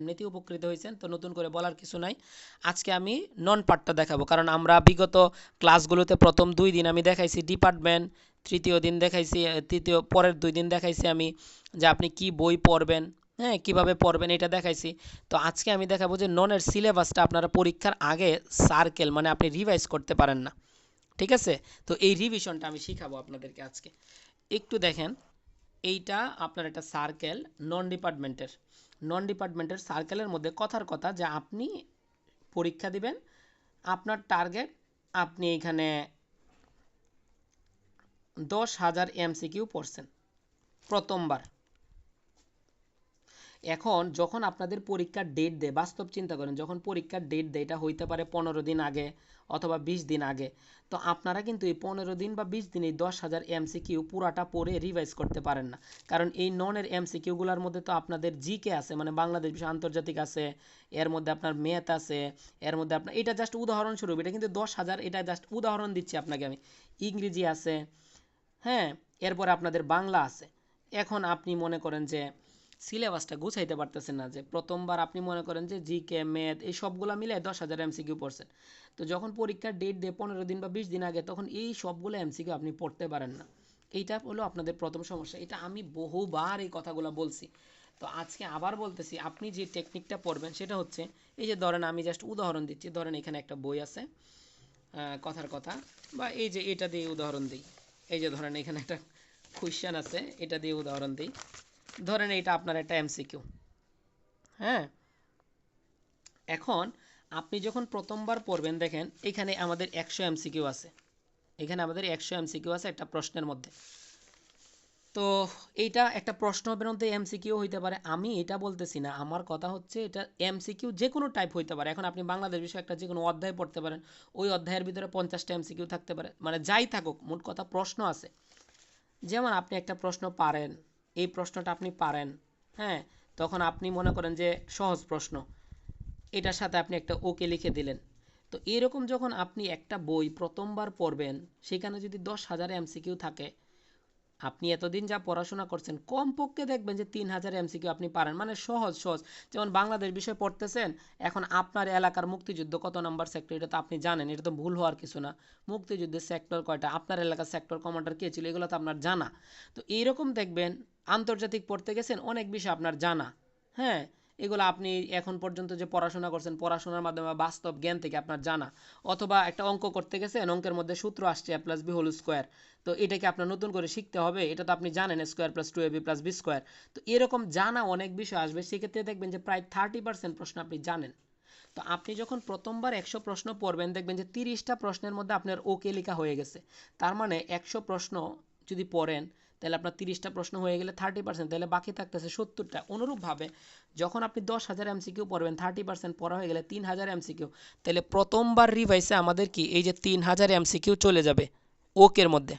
এমনিতেই উপকৃত হয়েছেন, তো নতুন করে বলার কিছু নাই। আজকে আমি নন পার্টটা দেখাবো, কারণ আমরা বিগত ক্লাসগুলোতে প্রথম দুই দিন আমি দেখাইছি ডিপার্টমেন্ট তৃতীয় দিন দেখাইছি তৃতীয়, পরের দুই দিন দেখাইছি আমি যে আপনি কি বই পড়বেন হ্যাঁ কীভাবে পড়বেন এটা দেখাইছি। তো আজকে আমি দেখাবো যে ননের সিলেবাসটা আপনারা পরীক্ষার আগে সার্কেল মানে আপনি রিভাইজ করতে পারেন না। ঠিক আছে? তো এই রিভিশনটা আমি শিখাবো আপনাদেরকে আজকে। একটু দেখেন, এইটা আপনার একটা সার্কেল নন ডিপার্টমেন্টের নন ডিপার্টমেন্টের সার্কেলের মধ্যে কথার কথা যে আপনি পরীক্ষা দিবেন, আপনার টার্গেট আপনি এখানে দশ হাজার এমসিকিউ পড়ছেন প্রথমবার। এখন যখন আপনাদের পরীক্ষার ডেট দেয়, বাস্তব চিন্তা করেন, যখন পরীক্ষার ডেট দেয়, এটা হইতে পারে পনেরো দিন আগে অথবা বিশ দিন আগে, তো আপনারা কিন্তু এই পনেরো দিন বা বিশ দিন দশ হাজার এমসিকিউ পুরাটা পড়ে রিভাইজ করতে পারেন না। কারণ এই ননের এমসিকিউগুলোর মধ্যে তো আপনাদের জিকে আছে মানে বাংলাদেশ বিষয় আন্তর্জাতিক আছে, এর মধ্যে আপনার ম্যাথ আছে, এর মধ্যে আপনার, এটা জাস্ট উদাহরণস্বরূপ, এটা কিন্তু দশ হাজার, এটা জাস্ট উদাহরণ দিচ্ছি আপনাকে আমি। ইংরেজি আছে হ্যাঁ এরপরে আপনাদের বাংলা আছে। এখন আপনি মনে করেন যে সিলেবাসটা গুছাইতে পারতেছেন না যে প্রথমবার আপনি মনে করেন যে জিকে ম্যাথ এই সবগুলো মিলে দশ হাজার এমসিকিউ পড়ছেন। তো যখন পরীক্ষার ডেট দিয়ে পনেরো দিন বা বিশ দিন আগে, তখন এই সবগুলো এমসিকিউ আপনি পড়তে পারেন না। এইটা হলো আপনাদের প্রথম সমস্যা। এটা আমি বহুবার এই কথাগুলো বলছি। তো আজকে আবার বলতেছি, আপনি যে টেকনিকটা পড়বেন সেটা হচ্ছে, এই যে ধরেন আমি জাস্ট উদাহরণ দিচ্ছি। ধরেন এখানে একটা বই আছে কথার কথা, বা এই যে এটা দিয়ে উদাহরণ দিই। এই যে ধরেন এখানে একটা কোয়েশ্চেন আছে, এটা দিয়ে উদাহরণ দিই। ধরেন এটা আপনার একটা এমসিকিউ হ্যাঁ? এখন আপনি যখন প্রথমবার পড়বেন, দেখেন, এখানে আমাদের একশো এমসিকিউ আছে। এখানে আমাদের একশো এমসিকিউ আছে একটা প্রশ্নের মধ্যে। তো এইটা একটা প্রশ্ন মধ্যে এমসিকিউ হইতে পারে। আমি এটা বলতেছি না। আমার কথা হচ্ছে, এটা এমসিকিউ যে কোনো টাইপ হইতে পারে। এখন আপনি বাংলাদেশ বিষয়ে একটা যে কোনো অধ্যায় পড়তে পারেন, ওই অধ্যায়ের ভিতরে পঞ্চাশটা এমসিকিউ থাকতে পারে। মানে যাই থাকুক, মোট কথা প্রশ্ন আছে। যেমন আপনি একটা প্রশ্ন পারেন এই প্রশ্নটা আপনি পারেন হ্যাঁ? তখন আপনি মনে করেন যে সহজ প্রশ্ন। এটার সাথে আপনি একটা ওকে লিখে দিলেন। তো এরকম যখন আপনি একটা বই প্রথমবার পড়বেন, সেখানে যদি দশ হাজার এমসিকিউ থাকে আপনি এতদিন যা পড়াশোনা করছেন, কমপক্ষে দেখবেন যে তিন হাজার এমসিকিউ আপনি পারেন। মানে সহজ সহজ। যেমন বাংলাদেশ বিষয়ে পড়তেছেন, এখন আপনার এলাকার মুক্তিযুদ্ধ কত নম্বর সেক্টর এটা তো আপনি জানেন, এটা তো ভুল হওয়ার কিছু না। মুক্তিযুদ্ধের সেক্টর কয়টা? আপনার এলাকার সেক্টর কমান্ডার কে ছিল? এগুলো তো আপনার জানা। তো এইরকম দেখবেন, আন্তর্জাতিক পড়তে গেছেন, অনেক বিষয় আপনার জানা। হ্যাঁ? এগুলো আপনি এখন পর্যন্ত যে পড়াশোনা করছেন, পড়াশোনার মাধ্যমে বাস্তব জ্ঞান থেকে আপনার জানা। অথবা একটা অঙ্ক করতে গেছেন, অঙ্কের মধ্যে সূত্র আসছে A plus B whole square তো এটাকে আপনার নতুন করে শিখতে হবে, এটা তো আপনি জানেন square plus two A B plus B square তো এরকম জানা অনেক বিষয় আসবে, সেক্ষেত্রে দেখবেন যে প্রায় থার্টি পার্সেন্ট প্রশ্ন আপনি জানেন। তো আপনি যখন প্রথমবার একশো প্রশ্ন পড়বেন, দেখবেন যে তিরিশটা প্রশ্নের মধ্যে আপনার ওকে লেখা হয়ে গেছে। তার মানে একশো প্রশ্ন যদি পড়েন তাহলে আপনার তিরিশটা প্রশ্ন হয়ে গেলে থার্টি পার্সেন্ট তাহলে বাকি থাকতেছে সত্তরটা। অনুরূপভাবে যখন আপনি দশ হাজার এমসিকিউ পড়বেন থার্টি পার্সেন্ট পড়া হয়ে গেলে তিন হাজার এমসিকিউ তাহলে প্রথমবার রিভাইসে আমাদের কি? এই যে তিন হাজার এমসিকিউ চলে যাবে ওকের মধ্যে।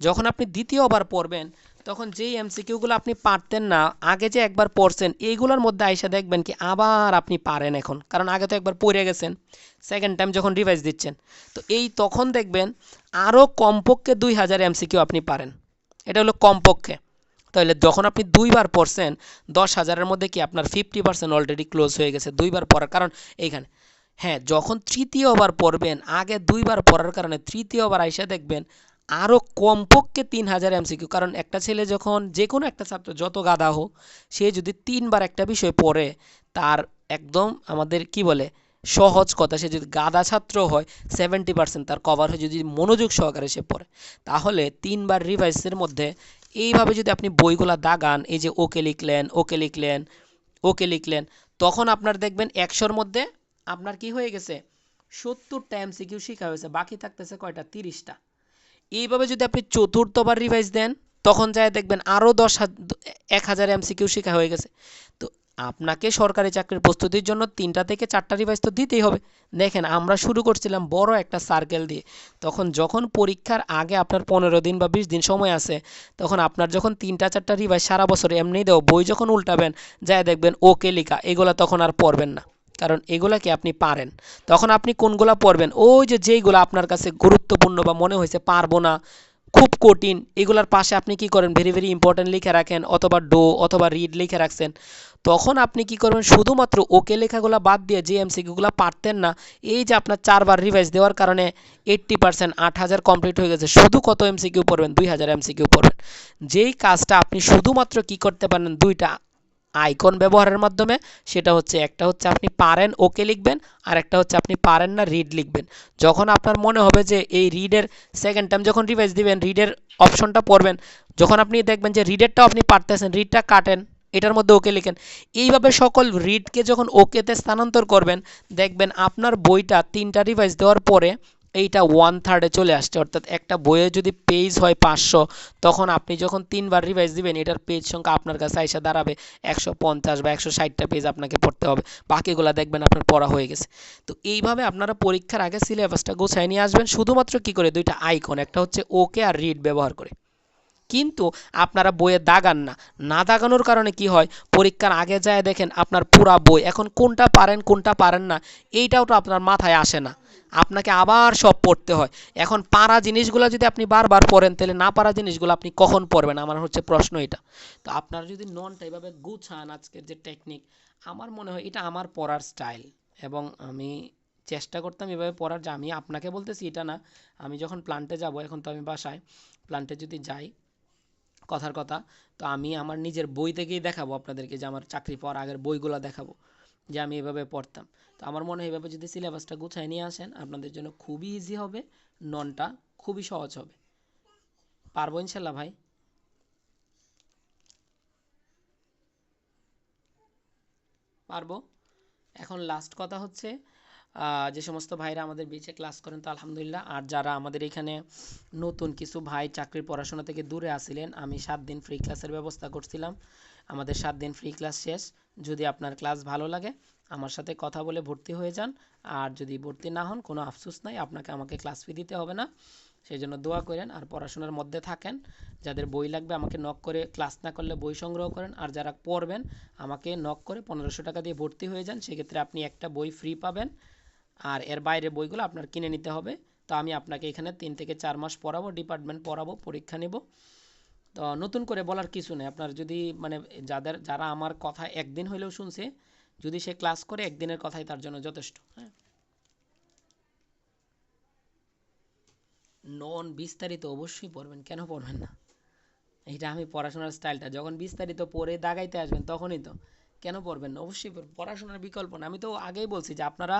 যখন আপনি দ্বিতীয়বার পড়বেন, তখন যেই এমসিকিউগুলো আপনি পারতেন না, আগে যে একবার পড়ছেন, এইগুলোর মধ্যে আইসা দেখবেন কি আবার আপনি পারেন এখন। কারণ আগে তো একবার পড়ে গেছেন সেকেন্ড টাইম যখন রিভাইজ দিচ্ছেন। তো এই তখন দেখবেন আরও কমপক্ষে দুই হাজার এমসিকিউ আপনি পারেন। এটা হলো কমপক্ষে। তাহলে যখন আপনি দুইবার পড়ছেন, দশ হাজারের মধ্যে কি আপনার ফিফটি পার্সেন্ট অলরেডি ক্লোজ হয়ে গেছে দুইবার পড়ার? কারণ এইখানে হ্যাঁ যখন তৃতীয়বার পড়বেন, আগে দুইবার পড়ার কারণে তৃতীয়বার আইসা দেখবেন আরও কমপক্ষে তিন হাজার এমসিকিউ কারণ একটা ছেলে যখন যে কোনো একটা ছাত্র, যত গাধা হোক, সে যদি তিনবার একটা বিষয় পড়ে, তার একদম আমাদের কি বলে সহজ কথা, সে যদি গাদা ছাত্র হয় সেভেন্টি পার্সেন্ট তার কভার হয়ে যদি মনোযোগ সহকারে সে পড়ে। তাহলে তিনবার রিভাইসের মধ্যে এইভাবে যদি আপনি বইগুলা দাগান, এই যে ওকে লিখলেন ওকে লিখলেন ওকে লিখলেন, তখন আপনার দেখবেন একশোর মধ্যে আপনার কি হয়ে গেছে? সত্তরটা এমসিকিউ শিখা হয়েছে, বাকি থাকতেছে কয়টা? তিরিশটা। এইভাবে যদি আপনি চতুর্থবার রিভাইজ দেন, তখন যায় দেখবেন আরও দশ হাজার এক হাজার এমসিকিউ শেখা হয়ে গেছে। তো আপনাকে সরকারি চাকরির প্রস্তুতির জন্য তিনটা থেকে চারটা রিভাইজ তো দিতেই হবে। দেখেন, আমরা শুরু করছিলাম বড় একটা সার্কেল দিয়ে। তখন যখন পরীক্ষার আগে আপনার পনেরো দিন বা বিশ দিন সময় আছে, তখন আপনার যখন তিনটা চারটা রিভাইজ সারা বছর এমনিই দেও বই যখন উল্টাবেন যায় দেখবেন ওকে লিখা, এগুলা তখন আর পড়বেন না। কারণ এগুলা কি আপনি পারেন? তখন আপনি কোনগুলা পড়বেন? ওই যে যেইগুলো আপনার কাছে গুরুত্বপূর্ণ বা মনে হয়েছে, পারব না খুব কঠিন। এগুলার পাশে আপনি কি করেন? ভেরি ভেরি ইম্পর্ট্যান্ট লিখে রাখেন অথবা ডো অথবা রিড লিখে রাখছেন। তখন আপনি কি করবেন? শুধুমাত্র ওকে লেখাগুলো বাদ দিয়ে যে এমসিকিউগুলো পারতেন না। এই যে আপনার চারবার রিভাইজ দেওয়ার কারণে এইট্টি পার্সেন্ট আট হাজার কমপ্লিট হয়ে গেছে। শুধু কত এমসিকিউ পড়বেন? দুই হাজার এমসিকিউ পড়বেন। যেই কাজটা আপনি শুধুমাত্র কি করতে পারেন? দুইটা আইকন ব্যবহারের মাধ্যমে, সেটা হচ্ছে একটা হচ্ছে আপনি পারেন, ওকে লিখবেন, আর একটা হচ্ছে আপনি পারেন না রিড লিখবেন। যখন আপনার মনে হবে যে এই রিডের সেকেন্ড টাইম যখন রিভাইজ দিবেন রিডের অপশনটা পড়বেন, যখন আপনি দেখবেন যে রিডেরটা আপনি পারতেছেন রিডটা কাটেন, এটার মধ্যে ওকে লিখেন। এইভাবে সকল রিডকে যখন ওকেতে স্থানান্তর করবেন, দেখবেন আপনার বইটা তিনটা রিভাইজ দেওয়ার পরে এইটা ওয়ান থার্ডে চলে আসছে। অর্থাৎ একটা বইয়ে যদি পেজ হয় পাঁচশো, তখন আপনি যখন তিনবার রিভাইজ দিবেন, এটার পেজ সংখ্যা আপনার কাছে এসে দাঁড়াবে একশো পঞ্চাশ বা একশো ষাটটা পেজ আপনাকে পড়তে হবে। বাকিগুলো দেখবেন আপনার পড়া হয়ে গেছে। তো এইভাবে আপনারা পরীক্ষার আগে সিলেবাসটা গোছায় নিয়ে আসবেন। শুধুমাত্র কি করে? দুইটা আইকন একটা হচ্ছে ওকে আর রিড ব্যবহার করে। কিন্তু আপনারা বইয়ে দাগান না। না দাগানোর কারণে কি হয়? পরীক্ষার আগে যায় দেখেন আপনার পুরা বই। এখন কোনটা পারেন কোনটা পারেন না, এইটাও তো আপনার মাথায় আসে না। আপনাকে আবার সব পড়তে হয়। এখন পারা জিনিসগুলো যদি আপনি বারবার পড়েন, তাহলে না পারা জিনিসগুলো আপনি কখন পড়বেন? আমার হচ্ছে প্রশ্ন এটা। তো আপনারা যদি ননটা এভাবে গুছান আজকের যে টেকনিক আমার মনে হয় এটা আমার পড়ার স্টাইল এবং আমি চেষ্টা করতাম এভাবে পড়ার যে আমি আপনাকে বলতেছি এটা না। আমি যখন প্লান্টে যাব, এখন তো আমি বাসায় প্লান্টে যদি যাই কথার কথা। তো আমি আমার নিজের বই থেকেই দেখাবো আপনাদেরকে যে আমার চাকরি পাওয়ার আগের বইগুলো দেখাবো, যে আমি এভাবে পড়তাম। তো আমার মনে হয় এভাবে যদি সিলেবাসটা গুছায় নিয়ে আসেন, আপনাদের জন্য খুবই ইজি হবে ননটা খুবই সহজ হবে। পারব ইনশাল্লাহ ভাই? পারব? এখন লাস্ট কথা হচ্ছে যে সমস্ত ভাইরা আমাদের বিচে ক্লাস করেন, তো আলহামদুলিল্লাহ। আর যারা আমাদের এখানে নতুন কিছু ভাই চাকরির পড়াশোনা থেকে দূরে আসিলেন আমি সাত দিন ফ্রি ক্লাসের ব্যবস্থা করছিলাম। আমাদের সাত দিন ফ্রি ক্লাস শেষ। যদি আপনার ক্লাস ভালো লাগে, আমার সাথে কথা বলে ভর্তি হয়ে যান। আর যদি ভর্তি না হন, কোনো আফসোস নাই, আপনাকে আমাকে ক্লাস ফি দিতে হবে না। সেই জন্য দোয়া করেন, আর পড়াশোনার মধ্যে থাকেন। যাদের বই লাগবে, আমাকে নক করে ক্লাস না করলে বই সংগ্রহ করেন। আর যারা পড়বেন, আমাকে নক করে পনেরোশো টাকা দিয়ে ভর্তি হয়ে যান। সেক্ষেত্রে আপনি একটা বই ফ্রি পাবেন। আর এর বাইরে বইগুলো আপনার কিনে নিতে হবে। তো আমি আপনাকে এখানে তিন থেকে চার মাস পড়াবো ডিপার্টমেন্ট পড়াবো, পরীক্ষা নেব। তো নতুন করে বলার কিছু নেই। আপনার যদি মানে যাদের, যারা আমার কথা একদিন হইলেও শুনছে, যদি সে ক্লাস করে একদিনের কথাই তার জন্য যথেষ্ট হ্যাঁ। নন বিস্তারিত অবশ্যই পড়বেন, কেন পড়বেন না? এইটা আমি পড়াশোনার স্টাইলটা যখন বিস্তারিত পড়ে দাগাইতে আসবেন, তখনই তো। কেন পড়বেন অবশ্যই। পড়াশোনার বিকল্প না। আমি তো আগেই বলছি যে আপনারা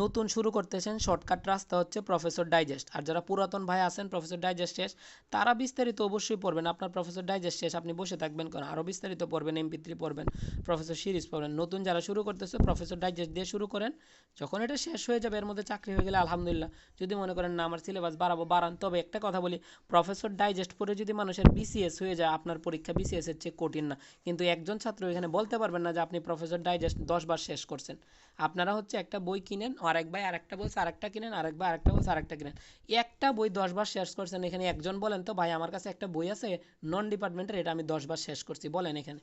নতুন শুরু করতেছেন, শর্টকাট রাস্তা হচ্ছে প্রফেসর ডাইজেস্ট আর যারা পুরাতন ভাই আছেন প্রফেসর ডাইজেস্ট শেষ, তারা বিস্তারিত অবশ্যই পড়বেন। আপনার প্রফেসর ডাইজেস্ট শেষ, আপনি বসে থাকবেন কারণ আরও বিস্তারিত পড়বেন এমপি থ্রি পড়বেন প্রফেসর সিরিজ পড়বেন। নতুন যারা শুরু করতেছে প্রফেসর ডাইজেস্ট দিয়ে শুরু করেন, যখন এটা শেষ হয়ে যাবে, এর মধ্যে চাকরি হয়ে গেলে আলহামদুলিল্লাহ। যদি মনে করেন, না, আমার সিলেবাস বাড়াবো, বাড়ান। তবে একটা কথা বলি প্রফেসর ডাইজেস্ট পড়ে যদি মানুষের বিসিএস হয়ে যায়, আপনার পরীক্ষা বিসিএস এর চেয়ে কঠিন না। কিন্তু একজন ছাত্র এখানে বলতে পারবেন না যে আপনি প্রফেসর ডাইজেস্ট দশ বার শেষ করছেন। আপনারা হচ্ছে একটা বই কিনেন আরেক ভাই আরেকটা বলছে, আরেকটা কিনেন, আরেক ভাই আরেকটা বলছে, আরেকটা কিনেন। একটা বই দশ বার শেষ করছেন, এখানে একজন বলেন তো, ভাই, আমার কাছে একটা বই আছে নন ডিপার্টমেন্টের এটা আমি দশ বার শেষ করছি। বলেন এখানে।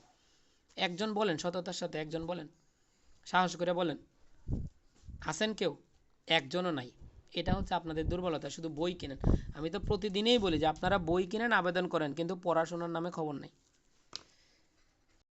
একজন বলেন, সততার সাথে একজন বলেন, সাহস করে বলেন, আছেন কেউ? একজনও নাই। এটা হচ্ছে আপনাদের দুর্বলতা, শুধু বই কিনেন। আমি তো প্রতিদিনই বলি যে, আপনারা বই কিনেন, আবেদন করেন, কিন্তু পড়াশোনার নামে খবর নেই।